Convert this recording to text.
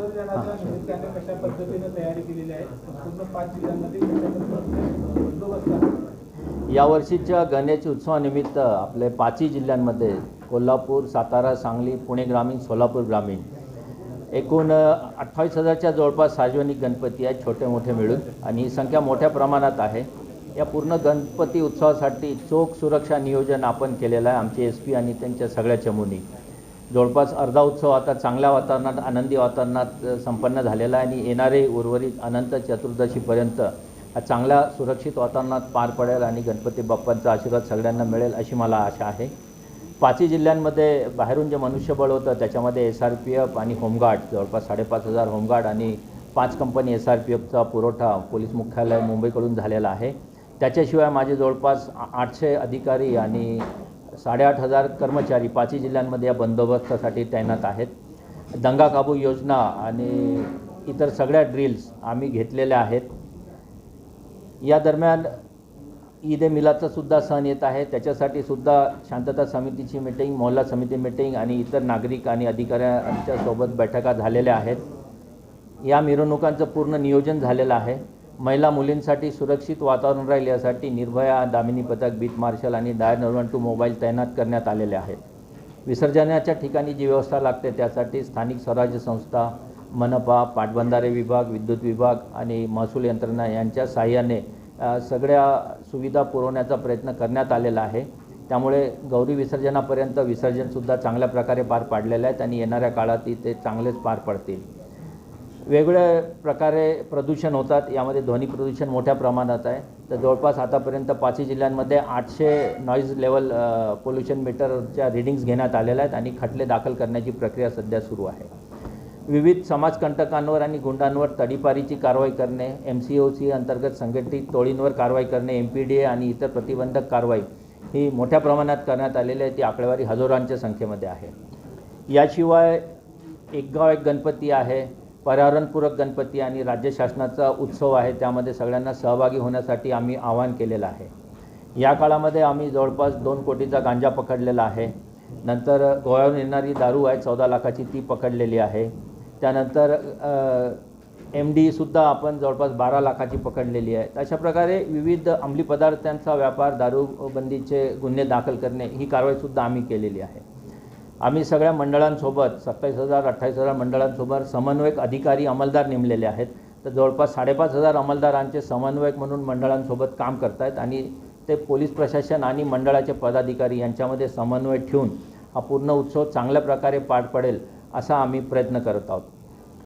निमित्ताने कशा पद्धतीने तयारी केलेली आहे? पाच जिल्ह्यांमध्ये बंदोबस्त यावर्षीच्या गणेश उत्सवानिमित्त आपले पाचही जिल्ह्यांमध्ये कोल्हापूर सातारा सांगली पुणे ग्रामीण सोलापूर ग्रामीण एकूण अठ्ठावीस हजारच्या जवळपास सार्वजनिक गणपती आहेत छोटे मोठे मिळून. आणि ही संख्या मोठ्या प्रमाणात आहे. या पूर्ण गणपती उत्सवासाठी चोख सुरक्षा नियोजन आपण केलेलं आहे. आमचे एस पी आणि त्यांच्या सगळ्या चमूनी. जवळपास अर्धा उत्सव आता चांगल्या वातावरणात आनंदी वातावरणात संपन्न झालेला आहे आणि येणारे उर्वरित अनंत चतुर्दशीपर्यंत हा चांगल्या सुरक्षित वातावरणात पार पडेल आणि गणपती बाप्पांचा आशीर्वाद सगळ्यांना मिळेल अशी मला आशा आहे. पाचही जिल्ह्यांमध्ये बाहेरून जे मनुष्यबळ होतं त्याच्यामध्ये एस आर पी एफ आणि होमगार्ड जवळपास साडेपाच हजार होमगार्ड आणि पाच कंपनी एस आर पी एफचा पुरवठा पोलीस मुख्यालय मुंबईकडून झालेला आहे. त्याच्याशिवाय माझे जवळपास आठशे अधिकारी आणि साडेआठ हजार कर्मचारी पाचही जिल्ह्यांमध्ये या बंदोबस्तासाठी तैनात आहेत. दंगा काबू योजना आणि इतर सगळ्या ड्रिल्स आम्ही घेतलेल्या आहेत. या दरम्यान ईद ए मिलाचासुद्धा सण येत आहे. त्याच्यासाठी सुद्धा शांतता समितीची मिटिंग मोहल्ला समिती मिटिंग आणि इतर नागरिक आणि अधिकाऱ्यांच्या सोबत बैठका झालेल्या आहेत. या मिरवणुकांचं पूर्ण नियोजन झालेलं आहे. महिला मुलींसाठी सुरक्षित वातावरण राहील यासाठी निर्भया दामिनी पथक बीट मार्शल आणि डायर नरवन टू मोबाईल तैनात करण्यात आलेले आहेत विसर्जनाच्या ठिकाणी जी व्यवस्था लागते त्यासाठी स्थानिक स्वराज्य संस्था मनपा पाटबंधारे विभाग विद्युत विभाग आणि महसूल यंत्रणा यांच्या साहाय्याने सगळ्या सुविधा पुरवण्याचा प्रयत्न करण्यात आलेला आहे. त्यामुळे गौरी विसर्जनापर्यंत विसर्जनसुद्धा चांगल्या प्रकारे पार पाडलेलं आहेत आणि येणाऱ्या काळातही ते चांगलेच पार पडतील. वेगवेगळ्या प्रकारे प्रदूषण होतात. यामध्ये ध्वनी प्रदूषण मोठ्या प्रमाणात आहे. तर जवळपास आतापर्यंत पाचही जिल्ह्यांमध्ये आठशे नॉईज लेवल पोल्युशन मीटरच्या रिडिंग्स घेण्यात आलेल्या आहेत आणि खटले दाखल करण्याची प्रक्रिया सध्या सुरू आहे. विविध समाजकंटकांवर आणि गुंडांवर तडीपारीची कारवाई करणे एम सी ओ सी अंतर्गत संघटित टोळींवर कारवाई करणे एम पी डी ए आणि इतर प्रतिबंधक कारवाई ही मोठ्या प्रमाणात करण्यात आलेली आहे. ती आकडेवारी हजारांच्या संख्येमध्ये आहे. याशिवाय एक गाव एक गणपती आहे. पर्यावरणपूरक गणपती आणि राज्य शासनाचा उत्सव आहे त्यामध्ये सगळ्यांना सहभागी होण्यासाठी आम्ही आवाहन केलेलं आहे. या काळामध्ये आम्ही जवळपास दोन कोटीचा गांजा पकडलेला आहे. नंतर गोव्यावरून येणारी दारू आहे चौदा लाखाची ती पकडलेली आहे. त्यानंतर एम डीसुद्धा आपण जवळपास बारा लाखाची पकडलेली आहे. अशा प्रकारे विविध अंमली पदार्थांचा व्यापार दारूबंदीचे गुन्हे दाखल करणे ही कारवाईसुद्धा आम्ही केलेली आहे. आम्ही सगळ्या मंडळांसोबत सत्तावीस हजार अठ्ठावीस हजार मंडळांसोबत समन्वयक अधिकारी अंमलदार नेमलेले आहेत. तर जवळपास साडेपाच हजार अंमलदारांचे समन्वयक म्हणून मंडळांसोबत काम करत आहेत आणि ते पोलीस प्रशासन आणि मंडळाचे पदाधिकारी यांच्यामध्ये समन्वय ठेवून हा पूर्ण उत्सव चांगल्या प्रकारे पार पडेल असा आम्ही प्रयत्न करत आहोत.